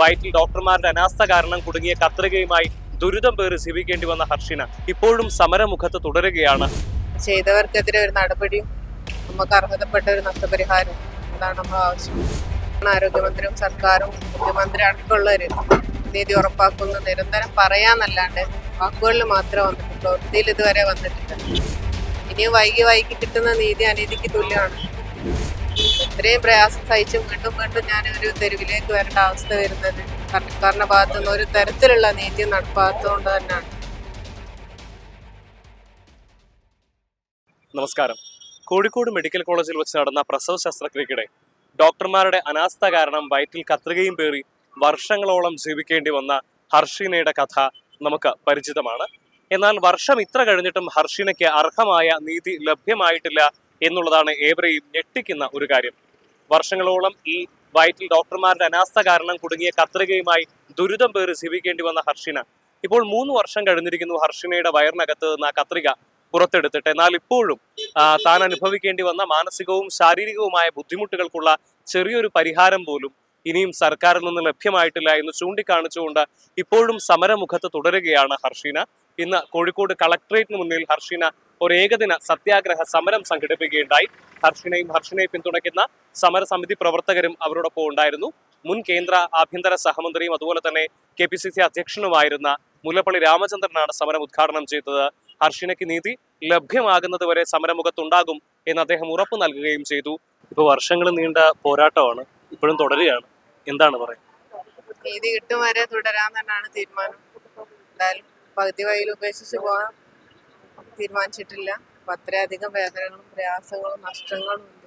വയറ്റിൽ ഡോക്ടർമാരുടെ അനാസ്ഥ കാരണം കുടുങ്ങിയ കത്രികയുമായി ദുരിതം പേറി ജീവിക്കേണ്ടി വന്ന ഹർഷിന ഇപ്പോഴും സമരമുഖത്ത് തുടരുകയാണ്. ചെയ്തവർക്കെതിരെ ഒരു നടപടിയും നമുക്ക് അർഹതപ്പെട്ട ഒരു നഷ്ടപരിഹാരം അതാണ് നമ്മൾ ആവശ്യം. ആരോഗ്യമന്ത്രിയും സർക്കാരും മുഖ്യമന്ത്രി അടക്കമുള്ളവര് നീതി ഉറപ്പാക്കുന്ന നിരന്തരം പറയാന്നല്ലാണ്ട് വാക്കുകളിൽ മാത്രം വന്നിട്ടുള്ളൂ. പ്രവൃത്തിയിൽ ഇതുവരെ വന്നിട്ടില്ല. ഇനിയും വൈകി വൈകി കിട്ടുന്ന നീതി അനീതിക്ക് തുല്യമാണ്. ഇത്രയും പ്രയാസം സഹിച്ച് വീണ്ടും വീണ്ടും ഞാൻ ഒരു തെരുവിലേക്ക് വരേണ്ട അവസ്ഥ വരുന്നത്. സർക്കാരിന്റെ ഭാഗത്തുനിന്ന് ഒരു തരത്തിലുള്ള നീതി നടപ്പാത്തതുകൊണ്ട് തന്നെയാണ്. നമസ്കാരം. കോഴിക്കോട് മെഡിക്കൽ കോളേജിൽ വെച്ച് നടന്ന പ്രസവ ശസ്ത്രക്രിയക്കിടെ ഡോക്ടർമാരുടെ അനാസ്ഥ കാരണം വയറ്റിൽ കത്രികയും പേറി വർഷങ്ങളോളം ജീവിക്കേണ്ടി വന്ന ഹർഷിനയുടെ കഥ നമുക്ക് പരിചിതമാണ്. എന്നാൽ വർഷം ഇത്ര കഴിഞ്ഞിട്ടും ഹർഷിനയ്ക്ക് അർഹമായ നീതി ലഭ്യമായിട്ടില്ല എന്നുള്ളതാണ് ഏവരെയും ഞെട്ടിക്കുന്ന ഒരു കാര്യം. വർഷങ്ങളോളം ഈ വയറ്റിൽ ഡോക്ടർമാരുടെ അനാസ്ഥ കാരണം കുടുങ്ങിയ കത്രികയുമായി ദുരിതം പേറി ജീവിക്കേണ്ടി വന്ന ഹർഷിന. ഇപ്പോൾ മൂന്ന് വർഷം കഴിഞ്ഞിരിക്കുന്നു ഹർഷിനയുടെ വയറിനകത്ത് നിന്ന് ആ കത്രിക പുറത്തെടുത്തിട്ട്. എന്നാൽ ഇപ്പോഴും താൻ അനുഭവിക്കേണ്ടി വന്ന മാനസികവും ശാരീരികവുമായ ബുദ്ധിമുട്ടുകൾക്കുള്ള ചെറിയൊരു പരിഹാരം പോലും ഇനിയും സർക്കാരിൽ നിന്ന് ലഭ്യമായിട്ടില്ല എന്ന് ചൂണ്ടിക്കാണിച്ചുകൊണ്ട് ഇപ്പോഴും സമരമുഖത്ത് തുടരുകയാണ് ഹർഷീന. ഇന്ന് കോഴിക്കോട് കളക്ടറേറ്റിന് മുന്നിൽ ഹർഷിന ഒരു ഏകദിന സത്യാഗ്രഹ സമരം സംഘടിപ്പിക്കുകയുണ്ടായി. ഹർഷിനയും ഹർഷിനയെ പിന്തുണയ്ക്കുന്ന സമരസമിതി പ്രവർത്തകരും അവരോടൊപ്പം ഉണ്ടായിരുന്നു. മുൻ കേന്ദ്ര ആഭ്യന്തര സഹമന്ത്രിയും അതുപോലെ തന്നെ കെ പി സി സി അധ്യക്ഷനുമായിരുന്ന മുല്ലപ്പള്ളി രാമചന്ദ്രനാണ് സമരം ഉദ്ഘാടനം ചെയ്തത്. ഹർഷിനയ്ക്ക് നീതി ലഭ്യമാകുന്നതുവരെ സമരമുഖത്തുണ്ടാകും എന്ന് അദ്ദേഹം ഉറപ്പു നൽകുകയും ചെയ്തു. ഇപ്പൊ വർഷങ്ങൾ നീണ്ട പോരാട്ടമാണ് ഇപ്പോഴും തുടരുകയാണ്. എന്താണ് പറയുന്നത്? നീതി കിട്ടും വരെ തുടരാൻ തന്നെയാണ് തീരുമാനം പകുതി വഴിയിൽ ഉപേക്ഷിച്ച് പോകാൻ തീരുമാനിച്ചിട്ടില്ല. അപ്പൊ അത്രയധികം വേദനകളും പ്രയാസങ്ങളും നഷ്ടങ്ങളും ഉണ്ട്.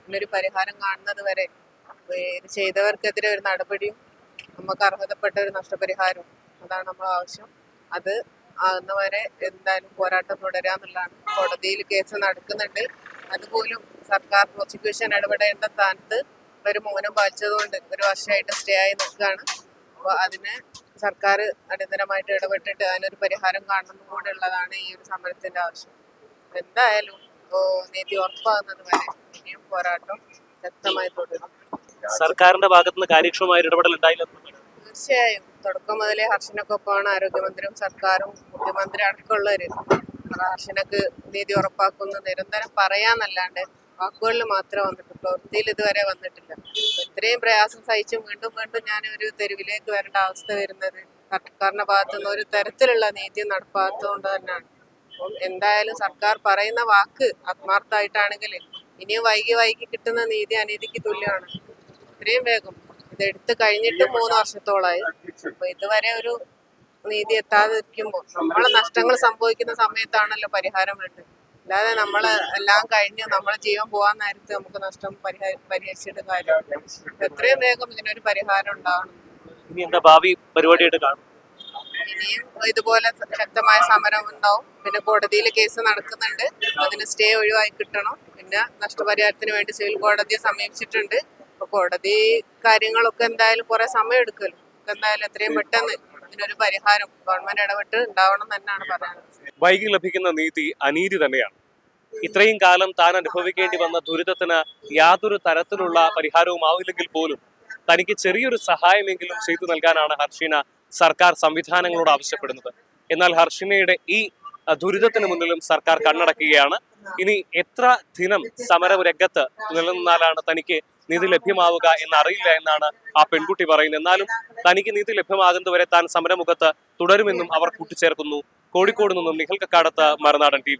ഇതിനൊരു പരിഹാരം കാണുന്നത് വരെ. ഇത് ചെയ്തവർക്കെതിരെ ഒരു നടപടിയും നമുക്ക് അർഹതപ്പെട്ട ഒരു നഷ്ടപരിഹാരവും അതാണ് നമ്മൾ ആവശ്യം. അത് ആകുന്നവരെ എന്തായാലും പോരാട്ടം തുടരാന്നുള്ളതാണ് കോടതിയിൽ കേസ് നടക്കുന്നുണ്ട്. അതുപോലും സർക്കാർ പ്രോസിക്യൂഷൻ ഇടപെടേണ്ട സ്ഥാനത്ത് ഒരു മൗനം പാലിച്ചതുകൊണ്ട് ഒരു വർഷമായിട്ട് സ്റ്റേ ആയി നിൽക്കുകയാണ്. അപ്പോൾ അതിന് സർക്കാർ അടിയന്തരമായിട്ട് ഇടപെട്ടിട്ട് അതിനൊരു പരിഹാരം കാണണം കൂടെ ഉള്ളതാണ് ഈ ഒരു സമരത്തിന്റെ ആവശ്യം. എന്തായാലും നീതി ഉറപ്പാകുന്നത് വരെ ഇനിയും പോരാട്ടം ശക്തമായി തുടരും സർക്കാരിന്റെ ഭാഗത്തുനിന്ന് കാര്യക്ഷമമായ ഇടപെടൽ ഉണ്ടായില്ല തീർച്ചയായും. തുടക്കം മുതലേ ഹർഷനക്കൊപ്പമാണ് ആരോഗ്യമന്ത്രിയും സർക്കാരും മുഖ്യമന്ത്രി അടക്കമുള്ളവര്. ഹർഷനക്ക് നീതി ഉറപ്പാക്കുന്ന നിരന്തരം പറയാന്നല്ലാണ്ട് വാക്കുകളിൽ മാത്രമേ വന്നിട്ടുള്ളൂ. പ്രവൃത്തിയിൽ ഇതുവരെ വന്നിട്ടില്ല. ഇത്രയും പ്രയാസം സഹിച്ചും വീണ്ടും വീണ്ടും ഞാൻ ഒരു തെരുവിലേക്ക് വരേണ്ട അവസ്ഥ വരുന്നത് സർക്കാരിന്റെ ഭാഗത്തുനിന്ന് ഒരു തരത്തിലുള്ള നീതി നടപ്പാത്തതുകൊണ്ട് തന്നെയാണ്. അപ്പം എന്തായാലും സർക്കാർ പറയുന്ന വാക്ക് ആത്മാർത്ഥമായിട്ടാണെങ്കിൽ ഇനിയും വൈകി വൈകി കിട്ടുന്ന നീതി അനീതിക്ക് തുല്യമാണ്. ഇത്രയും വേഗം. ഇത് എടുത്തു കഴിഞ്ഞിട്ട് മൂന്ന് വർഷത്തോളായി അപ്പൊ ഇതുവരെ ഒരു നീതി എത്താതിരിക്കുമ്പോൾ നമ്മളെ നഷ്ടങ്ങൾ സംഭവിക്കുന്ന സമയത്താണല്ലോ പരിഹാരം വേണ്ടത്. അല്ലാതെ നമ്മൾ എല്ലാം കഴിഞ്ഞ് നമ്മളെ ജീവൻ പോകാൻ നേരത്തെ നമുക്ക് നഷ്ടം പരിഹരിച്ചിട്ട് കാര്യമില്ല. എത്രയും വേഗം ഇതിനൊരു പരിഹാരം ഉണ്ടാവണം. ഇനി എന്താ ഭാവി പരിപാടിയായിട്ട് കാണും? ഇനിയും ഇതുപോലെ ശക്തമായ സമരം ഉണ്ടാവും. പിന്നെ കോടതിയിൽ കേസ് നടക്കുന്നുണ്ട്. അതിന് സ്റ്റേ ഒഴിവായി കിട്ടണം. പിന്നെ നഷ്ടപരിഹാരത്തിന് വേണ്ടി സിവിൽ കോടതിയെ സമീപിച്ചിട്ടുണ്ട്. അപ്പൊ കോടതി കാര്യങ്ങളൊക്കെ എന്തായാലും കുറെ സമയം എടുക്കല്ലോ എന്തായാലും എത്രയും പെട്ടെന്ന് ഇതിനൊരു പരിഹാരം ഗവൺമെന്റ് ഇടപെട്ട് ഉണ്ടാവണം തന്നെയാണ് പറയുന്നത്. വൈകി ലഭിക്കുന്ന നീതി അനീതി തന്നെയാണ്. ഇത്രയും കാലം താൻ അനുഭവിക്കേണ്ടി വന്ന ദുരിതത്തിന് യാതൊരു തരത്തിലുള്ള പരിഹാരവും ആവില്ലെങ്കിൽ പോലും തനിക്ക് ചെറിയൊരു സഹായമെങ്കിലും ചെയ്തു നൽകാനാണ് ഹർഷീന സർക്കാർ സംവിധാനങ്ങളോട് ആവശ്യപ്പെടുന്നത്. എന്നാൽ ഹർഷിനയുടെ ഈ ദുരിതത്തിന് മുന്നിലും സർക്കാർ കണ്ണടക്കുകയാണ്. ഇനി എത്ര ദിനം സമരരംഗത്ത് നിലനിന്നാലാണ് തനിക്ക് നീതി ലഭ്യമാവുക എന്നറിയില്ല എന്നാണ് ആ പെൺകുട്ടി പറയുന്നത്. എന്നാലും തനിക്ക് നീതി ലഭ്യമാകുന്നതുവരെ താൻ സമരമുഖത്ത് തുടരുമെന്നും അവർ കൂട്ടിച്ചേർക്കുന്നു. കോഴിക്കോട് നിന്നും നിഹൽ കക്കാടത്ത് മറുനാടൻ ടി